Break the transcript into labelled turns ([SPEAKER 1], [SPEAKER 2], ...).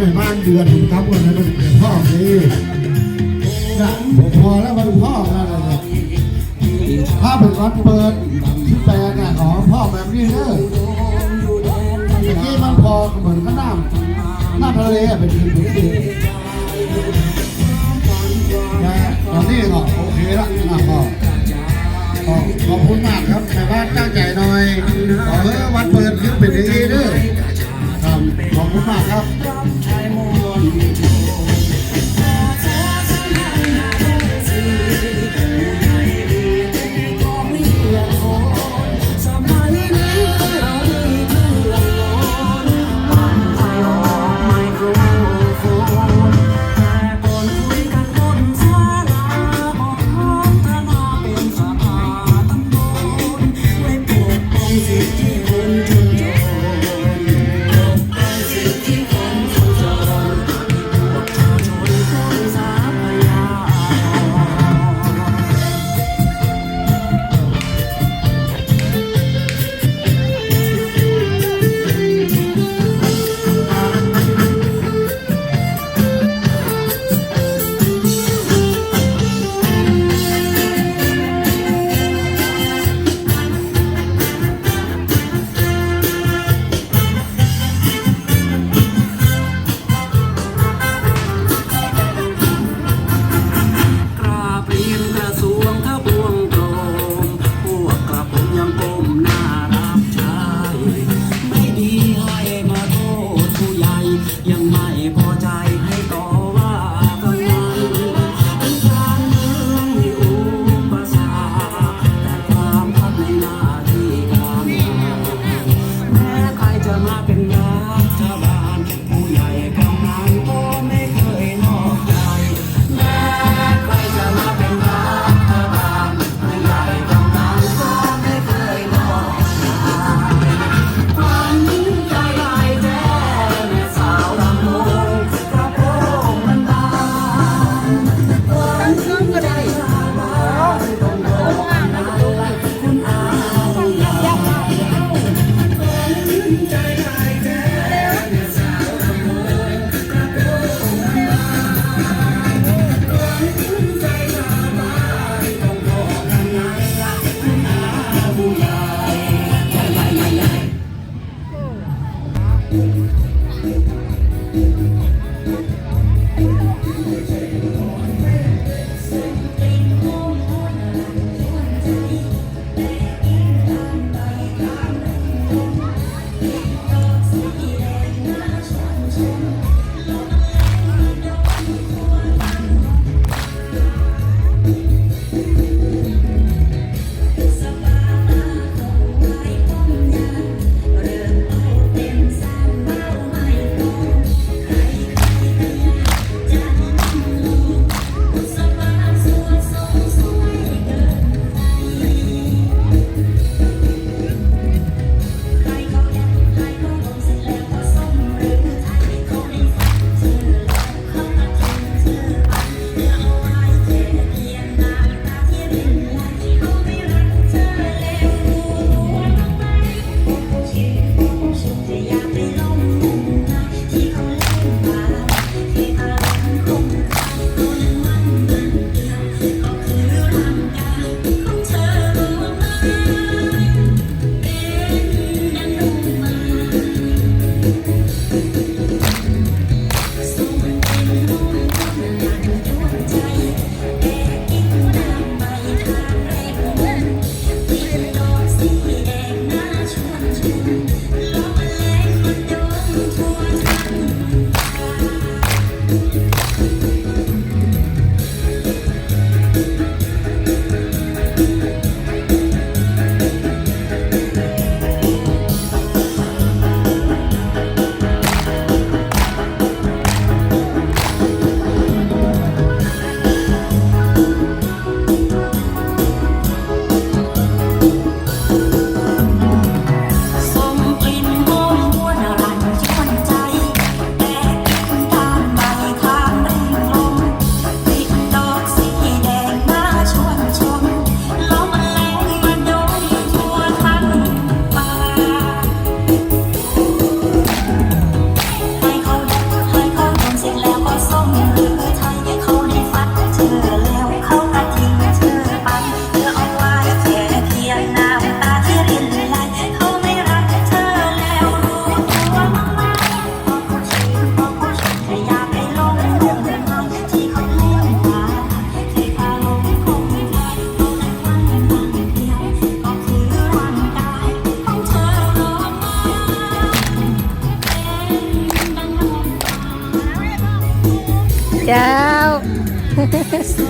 [SPEAKER 1] ในบ้านเดือนครับวันนั้นมันเป็นพ่อนี่นะผมพอแล้วมันพ่อแล้วนะถ้าเป็นวันเปิดที่แปลงอะขอพ่อแบบนี้เด้อที่มันพอเหมือนก็น้ำน้ำทะเลอะเป็นดินเป็นดินนะตอนนี้ก็โอเคละนะพ่อขอบคุณมากครับแต่ว่าตั้งใจหน่อยขอเฮ้วันเปิดคือเป็นอย่างนี้เด้อครับขอบคุณมากครับ
[SPEAKER 2] เจ้า